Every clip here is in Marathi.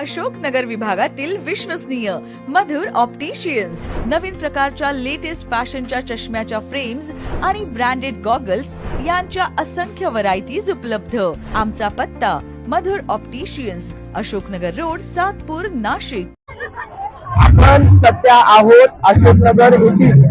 अशोकनगर विभागातील विश्वसनीय मधुर ऑप्टिशियन्स नवीन प्रकारच्या लेटेस्ट फॅशनच्या चष्म्याच्या फ्रेम्स आणि ब्रँडेड गॉगल्स यांच्या असंख्य व्हरायटीज उपलब्ध. आमचा पत्ता मधुर ऑप्टिशियन्स अशोकनगर रोड सातपूर नाशिक. आपण सध्या आहोत अशोकनगर येथील.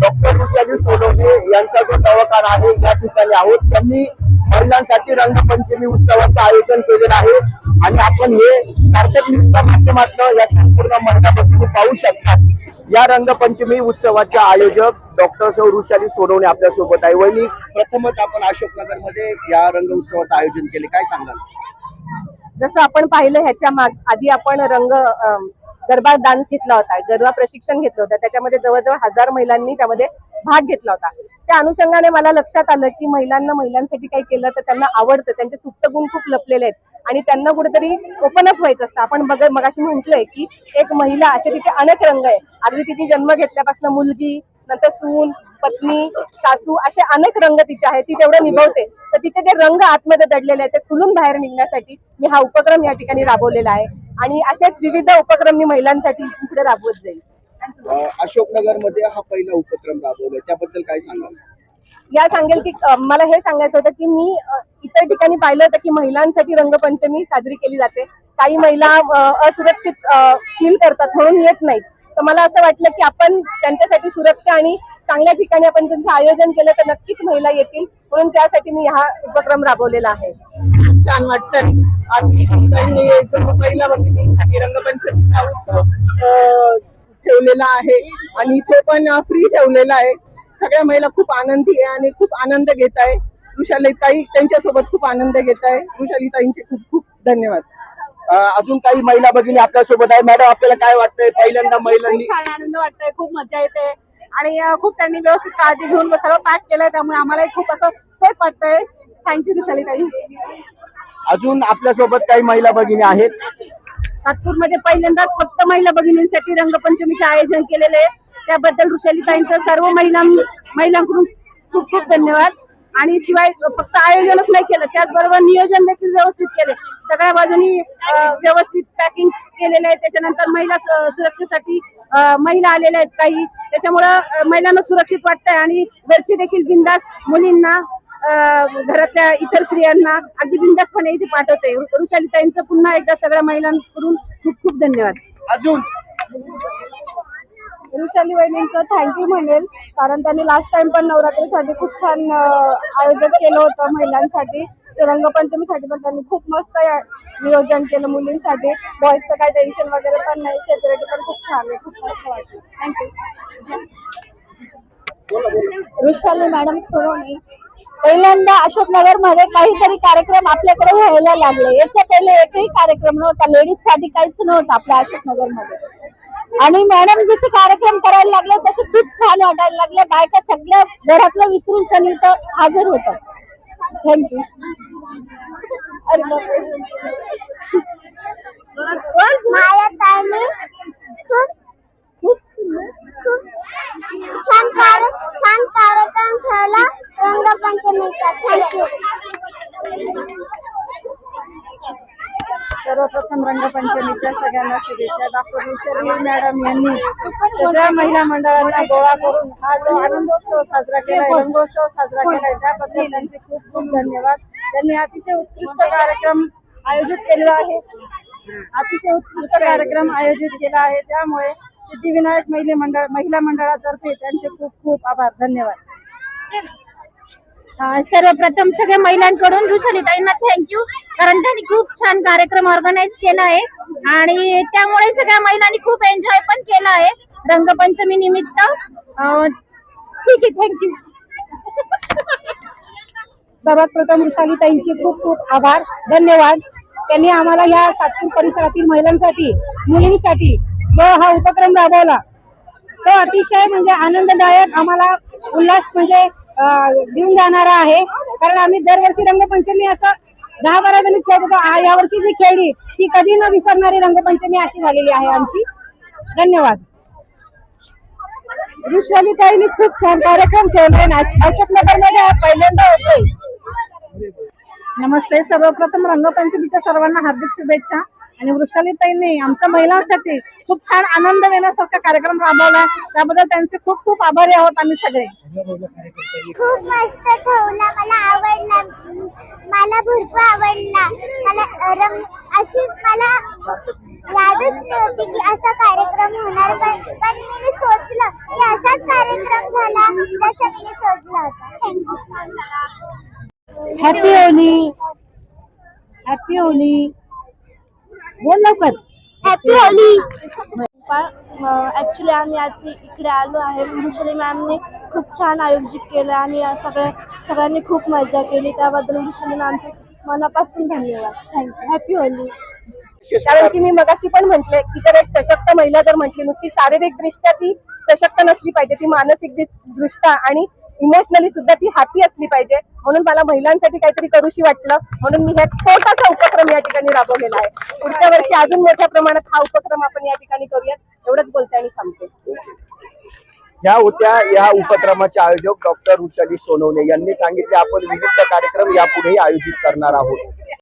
डॉक्टर वृषाली सोनवणे यांचा जो दवाखाना आहे या ठिकाणी आहोत. त्यांनी महिलांसाठी रंगपंचमी उत्सवाचं आयोजन केलेलं आहे. आणि आपण हे सार्थक न्यूजच्या माध्यमातून या संपूर्ण महिला भगिनी पाहू शकतात. या रंगपंचमी उत्सवाच्या आयोजक डॉक्टर सौ वृषाली सोनवणे आपल्यासोबत आहे. वहिनी प्रथमच आपण अशोकनगरमध्ये या रंग उत्सवाचं आयोजन केले. काय सांगाल? जसं आपण पाहिलं ह्याच्या माग आधी आपण रंग गरबा डान्स घेतला होता. गरबा प्रशिक्षण घेतलं होतं. त्याच्यामध्ये जवळजवळ हजार महिलांनी त्यामध्ये भाग घेतला होता. त्या अनुषंगाने मला लक्षात आलं की महिलांना महिलांसाठी काही केलं तर त्यांना आवडतं. त्यांचे सुप्त गुण खूप लपलेले आहेत. आणि त्यांना कुठेतरी ओपन अप व्हायचं असतं. आपण बघ मगाशी म्हटलंय की एक महिला असे तिचे अनेक रंग आहे अगदी तिने जन्म घेतल्यापासून मुलगी नंतर सून पत्नी सासू असे अनेक रंग तिचे आहेत. ती तेवढं निभवते. तर तिचे जे रंग आतमध्ये दडलेले आहेत ते खुलून बाहेर निघण्यासाठी मी हा उपक्रम या ठिकाणी राबवलेला आहे. आणि असेच विविध उपक्रम मी महिलांसाठी इथून पुढे राबवत जाईल अशोकनगरमध्ये हा पहिला उपक्रम राबवलाय. त्याबद्दल काय सांगाल? या सांगेल की मला हे सांगायचं होतं की मी इतर ठिकाणी पाहिलं होतं की महिलांसाठी रंगपंचमी साजरी केली जाते. काही महिला असुरक्षित फील करतात म्हणून येत नाहीत. तर मला असं वाटलं की आपण त्यांच्यासाठी सुरक्षा आणि चांगल्या ठिकाणी आपण त्यांचं आयोजन केलं तर नक्कीच महिला येतील. म्हणून त्यासाठी मी हा उपक्रम राबवलेला आहे. छान वाटतं आणि ठेवलेला आहे आणि तो पण फ्री ठेवलेला आहे. सगळ्या महिला खूप आनंदी आहे आणि खूप आनंद घेत आहे. ऋषालीताई त्यांच्यासोबत खूप आनंद घेत आहे. ऋषालीताईंचे खूप खूप धन्यवाद. अजून काही महिला भगिनी आपल्यासोबत आहे. मॅडम आपल्याला काय वाटतंय पहिल्यांदा महिलांनी? छान आनंद वाटतोय खूप मजा येते. आणि खूप त्यांनी व्यवस्थित काळजी घेऊन सगळं पॅक केलंय त्यामुळे आम्हालाही खूप असं सेफ वाटतंय. थँक्यू ऋषालीताई अजून आपल्यासोबत काही महिला भगिनी आहेत? नागपूरमध्ये पहिल्यांदाच फक्त महिला भगिनींसाठी रंगपंचमीचे आयोजन केलेले आहे. त्याबद्दल ऋषालीताईंचं सर्व महिला महिलांकडून खूप खूप धन्यवाद. आणि शिवाय फक्त आयोजनच नाही केलं त्याचबरोबर नियोजन देखील व्यवस्थित केले. सगळ्या बाजूनी व्यवस्थित पॅकिंग केलेलं आहे. त्याच्यानंतर महिला सुरक्षेसाठी महिला आलेल्या आहेत काही. त्याच्यामुळं महिलांना सुरक्षित वाटतंय. आणि घरची देखील बिंदास मुलींना घरातल्या इतर स्त्रियांना अगदी बिंदासपणे इथे पाठवते. ऋषालीताईंचं पुन्हा एकदा सगळ्या महिलांकडून खूप खूप धन्यवाद. अजून? वृषाली वहिनींचं थँक्यू म्हणेल. कारण त्यांनी लास्ट टाइम पण नवरात्रीसाठी खूप छान आयोजन केलं होतं महिलांसाठी. ते रंगपंचमीसाठी पण त्यांनी खूप मस्त नियोजन केलं मुलींसाठी. बॉईजचं काही टेन्शन वगैरे पण नाही. सेक्युरिटी पण खूप छान आहे. खूप मस्त वाटलं. थँक्यू वृषाली मॅडम सोडवणे पहिल्यांदा अशोकनगरमध्ये काहीतरी कार्यक्रम आपल्याकडे व्हायला लागले. याच्या पहिले एकही कार्यक्रम नव्हता. लेडीजसाठी काहीच नव्हतं आपल्या अशोकनगरमध्ये आणि मॅडम जसे कार्यक्रम करायला लागले तसे खूप छान वाटायला लागले. बायका सगळ्या घरातलं विसरून सनी इथं हजर होत थँक्यू अरे माझ्या ताईने खूप खूप सुंदर खूप छान कार्य छान कार्यक्रम ठेवला रंगपंचमीचा थँक्यू सर्वप्रथम रंगपंचमीच्या सगळ्यांना शुभेच्छा डॉक्टर विशरी मॅडम यांनी सगळ्या महिला मंडळांना गोळा करून हा जो आनंदोत्सव साजरा केला रंगोत्सव साजरा केला त्याबद्दल त्यांचे खूप खूप धन्यवाद. त्यांनी अतिशय उत्कृष्ट कार्यक्रम आयोजित केलेला आहे. अतिशय उत्कृष्ट कार्यक्रम आयोजित केला आहे. त्यामुळे सिद्धिविनायक महिला मंडळ महिला मंडळातर्फे त्यांचे खूप खूप आभार. धन्यवाद. सर्वप्रथम सगळ्या महिलांकडून ऋषालीताईंना थँक्यू कारण त्यांनी खूप छान कार्यक्रम ऑर्गनाईज केला आहे. आणि त्यामुळे सगळ्या महिलांनी खूप एन्जॉय पण केला आहे. रंगपंचमी निमित्त. ठीक आहे थँक्यू सर्वात प्रथम वृषालीताईंचे खूप खूप आभार. धन्यवाद. त्यांनी आम्हाला या सातपूर परिसरातील महिलांसाठी मुलींसाठी जो हा उपक्रम राबवला तो अतिशय म्हणजे आनंददायक आम्हाला उल्हास म्हणजे देऊन जाणारा आहे. कारण आम्ही दरवर्षी रंगपंचमी असं दहा बारा जणी खेळत होतो. यावर्षी जी खेळली ती कधी न विसरणारी रंगपंचमी अशी झालेली आहे आमची. धन्यवाद. वृषालीताईंनी खूप छान कार्यक्रम ठेवले अशोकनगरमध्ये पहिल्यांदा होतोय. नमस्ते. सर्वप्रथम रंगपंचमीच्या सर्वांना हार्दिक शुभेच्छा. आणि वृषालीताईंनी आमच्या महिलांसाठी खूप छान आनंद देण्यासारखा कार्यक्रम राबवला. त्याबद्दल त्यांचे खूप खूप आभारी आहोत आम्ही सगळे. खूप मस्त ठेवला मला आवडला. मला भरपूर आवडला. मला अशी मला यादच नव्हती की असा कार्यक्रम होणार पण मी सोचलं की असाच कार्यक्रम झाला जसं मी सोचलं होतं. हॅपी होली हॅपी होली बोल लवकर. हॅपी होली ॲक्च्युली आम्ही आज इकडे आलो आहे. वृषाली मॅमने खूप छान आयोजित केलं आणि सगळ्या सगळ्यांनी खूप मजा केली. त्याबद्दल वृषाली मॅमचे मनापासून धन्यवाद. थँक्यू हॅपी होली कारण की मी मगाशी पण म्हंटले की तर एक सशक्त महिला जर म्हटली नुसती शारीरिक दृष्ट्या ती सशक्त नसली पाहिजे ती मानसिक दृष्ट्या आणि इमोशनली सुद्धा ती हॅपी असली पाहिजे. म्हणून मला महिलांसाठी काहीतरी करूशी वाटलं. म्हणून मी हा छोटासा उपक्रम या ठिकाणी राबवलेला आहे. पुढच्या वर्षी अजून मोठ्या प्रमाणात हा उपक्रम आपण या ठिकाणी करूयात. एवढंच बोलते आणि थांबते. ह्या होत्या या उपक्रमाचे आयोजक डॉक्टर वृषाली सोनवणे. यांनी सांगितले आपण विविध कार्यक्रम यापुढेही आयोजित करणार आहोत.